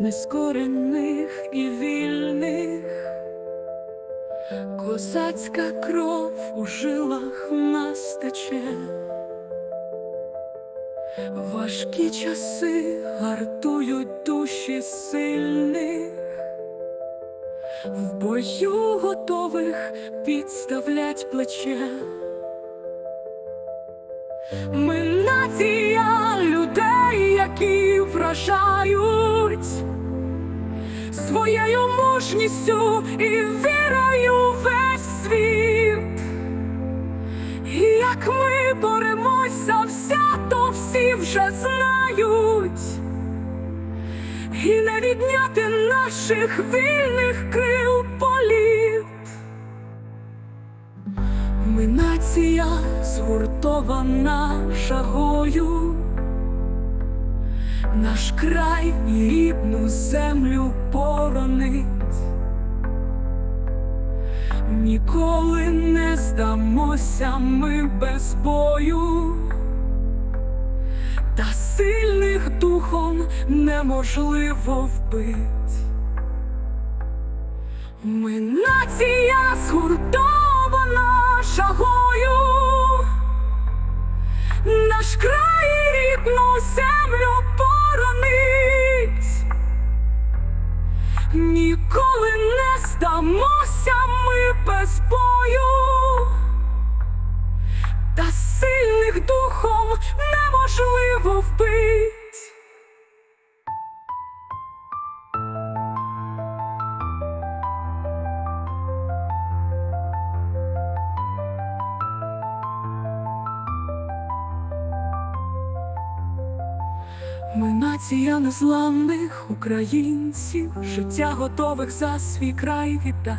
нескорених і вільних, козацька кров у жилах в нас тече. Важкі часи гартують душі сильних, в бою готових підставлять плече. Ми нація вражають своєю мужністю і вірою весь світ. І як ми боремося всято, всі вже знають, і не відняти наших вільних крил політ. Ми нація згуртована жагою, наш край і рідну землю боронить. Ніколи не здамося ми без бою, та сильних духом неможливо вбить. Ми нація згуртована жагою, Ми нація незламних українців, життя готових за свій край віддать.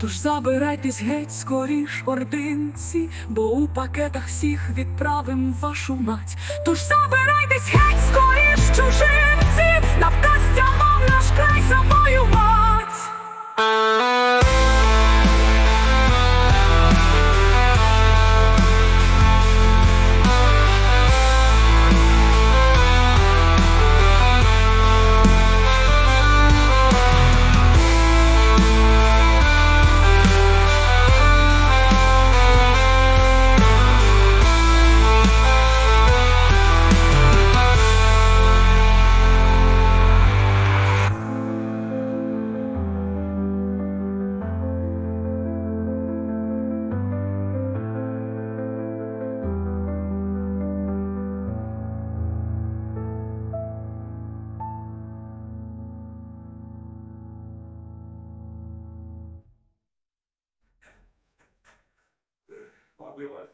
Тож забирайтесь геть скоріш, ординці, бо у пакетах всіх відправим вашу мать. Тож забирайтесь геть скоріш, чужинці, we were